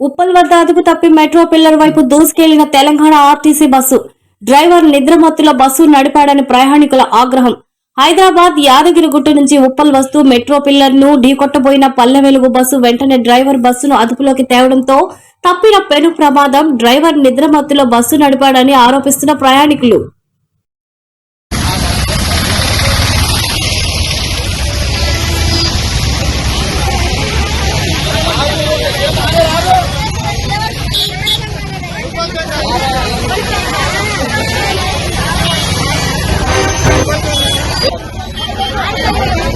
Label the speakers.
Speaker 1: ఉప్పల్ వద్ద అదుపు తప్పి మెట్రో పిల్లర్ వైపు దూసుకెళ్ళిన తెలంగాణ ఆర్టీసీ బస్సు. డ్రైవర్ నిద్రమత్తులో బస్సు నడిపాడని ప్రయాణికుల ఆగ్రహం. హైదరాబాద్ యాదగిరిగుట్ట నుంచి ఉప్పల్ వస్తూ మెట్రో పిల్లర్ను ఢీకొట్టబోయిన పల్లె వెలుగు బస్సు వెంటనే డ్రైవర్ బస్సును అదుపులోకి తేవడంతో తప్పిన పెను ప్రమాదం. డ్రైవర్ నిద్రమత్తులో బస్సు నడిపాడని ఆరోపిస్తున్న ప్రయాణికులు.